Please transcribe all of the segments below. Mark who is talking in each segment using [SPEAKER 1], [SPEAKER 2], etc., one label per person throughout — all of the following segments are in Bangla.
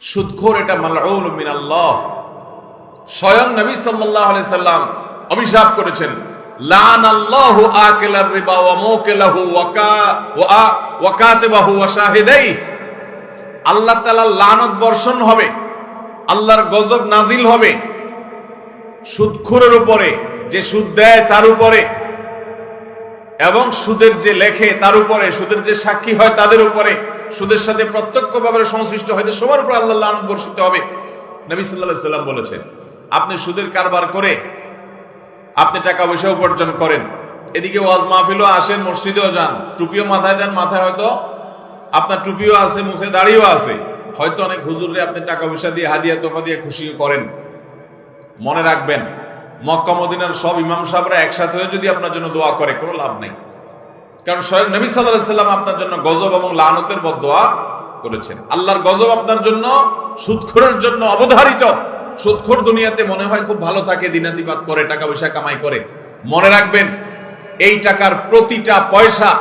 [SPEAKER 1] সুদখোর এটা মালউন মিনাল্লাহ। স্বয়ং নবী সাল্লাল্লাহু আলাইহি সাল্লাম অভিশাপ করেছেন লান আল্লাহু আকিলার রিবা ওয়া মুকিলাহু ওয়া ওয়া কাতিবাহু ওয়া শাহিদাই আল্লাহ তাআলা লানত বর্ষণ হবে, আল্লাহর গজব নাজিল হবে। সুদখোরের উপরে, যে সুদ দেয় তার উপরে এবং সুদের যে লেখে তার উপরে, সুদের যে সাক্ষী হয় তাদের উপরে, সুদের সাথে প্রত্যক্ষভাবে সংশ্লিষ্ট হয় সবার উপর আল্লাহ বর্ষিত হবে। নবী সাল্লাল্লাহু সাল্লাম বলেছেন, আপনি সুদের কারবার করে, আপনি টাকা পয়সা উপার্জন করেন, এদিকে ওয়াজ মাহফিলও আসেন, মসজিদেও যান, টুপিও মাথায় দেন, মাথায় হয়তো আপনার টুপিও আছে, মুখে দাড়িও আছে, হয়তো অনেক হুজুরে আপনি টাকা পয়সা দিয়ে, হাদিয়া তোফা দিয়ে খুশিও করেন। মনে রাখবেন মক্কা, মদিনার সব ইমাম সাহেবরা একসাথে হয়ে যদি আপনার জন্য দোয়া করে, কোনো লাভ নেই। কারণ স্বয়ং নবী সাল্লাম আপনার জন্য গজব এবং লানতের বদোয়া করেছেন। আল্লাহর গজব আপনার জন্য সুদখোরের জন্য অবধারিত। সুদখোর দুনিয়াতে মনে হয় খুব ভালো থাকে, দিনাতিপাত করে টাকা পয়সা কামাই করে। মনে রাখবেন, এই টাকার প্রতিটা পয়সা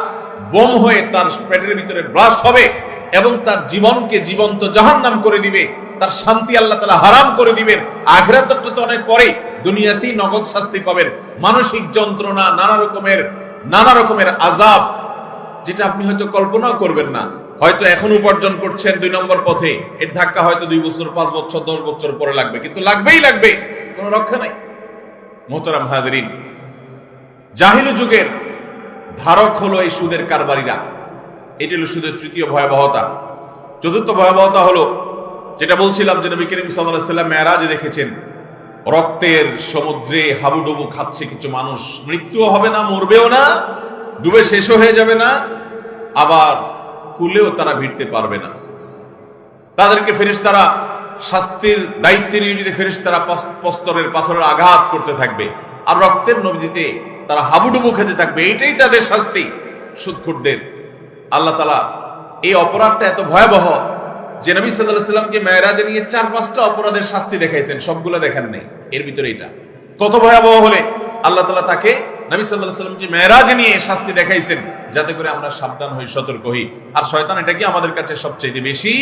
[SPEAKER 1] বোম হয়ে তার পেটের ভিতরে ব্লাস্ট হবে এবং তার জীবনকে জীবন্ত জাহান্নাম করে দিবে। তার শান্তি আল্লাহ তালা হারাম করে দিবেন। আখরাতের তো অনেক পরে দুনিয়াতেই নগদ শাস্তি পাবেন। মানসিক যন্ত্রণা, নানা রকমের নানা রকমের আজাব যেটা আপনি হয়তো কল্পনাও করবেন না। হয়তো এখন উপার্জন করছেন দুই নম্বর পথে। এর ধাক্কা হয়তো দুই বছর, পাঁচ বছর, দশ বছর পরে লাগবে। কিন্তু লাগবেই লাগবে, কোনো রক্ষা নাই। মোহতারাম হাজরিন, জাহিলু যুগের ধারক হলো এই সুদের কারবারিরা। এটি হলো সুদের তৃতীয় ভয়াবহতা। চতুর্থ ভয়াবহতা হলো, যেটা বলছিলাম যে নবী করিম সাল্লাহ সাল্লাম মেয়ারাজে দেখেছেন। রক্তের সমুদ্রে হাবুডুবু খাচ্ছে কিছু মানুষ। মৃত্যুও হবে না, মরবেও না, ডুবে শেষও হয়ে যাবে না, আবার কুলেও তারা ভিড়তে পারবে না। তাদেরকে ফেরেশতারা শাস্তির দায়িত্বে নিয়ে যদি ফেরেশতারা তারা প্রস্তরের পাথরের আঘাত করতে থাকবে। আর রক্তের নদীতে তারা হাবুডুবু খেতে থাকবে। এটাই তাদের শাস্তি সুদখুরদের আল্লাহ তালা এই অপরাধটা এত ভয়াবহ যে নবী সাল্লাহ সাল্লামকে মেয়েরাজে নিয়ে চার পাঁচটা অপরাধের শাস্তি দেখাইছেন, সবগুলো দেখান নেই। এর ভিতরে এটা। কত ভয়াবহ হলে আল্লাহ তালা তাকে নবী সাল্লাহ সাল্লামকে মেয়েরাজে নিয়ে শাস্তি দেখাইছেন, যাতে করে আমরা সাবধান হই, সতর্ক হই। আর শয়তান এটাকে আমাদের কাছে সবচেয়ে বেশি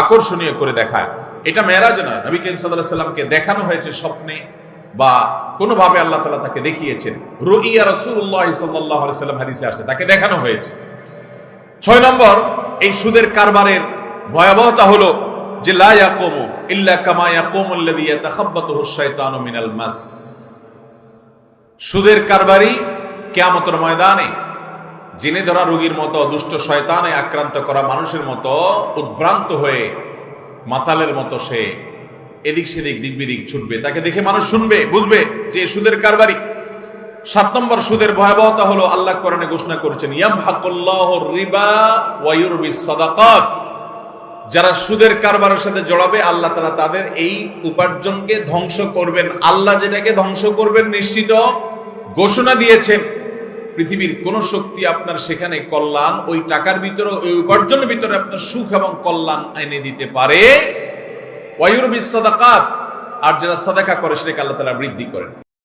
[SPEAKER 1] আকর্ষণীয় করে দেখায়। এটা মেয়েরাজ নয়, নবী করিম সাল্লাহ সাল্লামকে দেখানো হয়েছে স্বপ্নে বা কোনোভাবে আল্লাহ তালা তাকে দেখিয়েছেন। রুইয়া রসুল্লাহ সাল্লাহ সাল্লাম হাদিসে আসছে, তাকে দেখানো হয়েছে। ছয় নম্বর, এই সুদের কারবারের ভয়াবহতা হলো যে লা ইয়াকুমু ইল্লা কামা ইয়াকুমুল্লাযী ইয়াতাখাব্বাতুহু শাইতানু মিনাল মাস। সুদের কারবারি কিয়ামতের ময়দানে জেনে ধরা রোগীর মতো, দুষ্ট শয়তানে আক্রান্ত করা মানুষের মতো, উদ্ভ্রান্ত হয়ে মাতালের মতো সে এদিক সেদিক, দিক বিদিক ছুটবে। তাকে দেখে মানুষ শুনবে, বুঝবে যে সুদের কারবারি। সাত নম্বর সুদের ভয়াবহতা হলো, আল্লাহ কোরআনে ঘোষণা করেছেন ইয়াম হাকুল্লাহ রিবা ওয়া ইউরবিস সাদাকাত। যারা সুদের কারবারের সাথে জড়াবে, আল্লাহ তারা তাদের এই উপার্জনকে ধ্বংস করবেন। আল্লাহ যেটাকে ধ্বংস করবেন নিশ্চিত ঘোষণা দিয়েছেন, পৃথিবীর কোন শক্তি আপনার সেখানে কল্যাণ, ওই টাকার ভিতরে, ওই উপার্জনের ভিতরে আপনার সুখ এবং কল্যাণ এনে দিতে পারে। আর যারা সাদাকা করে সেটাকে আল্লাহ তালা বৃদ্ধি করেন।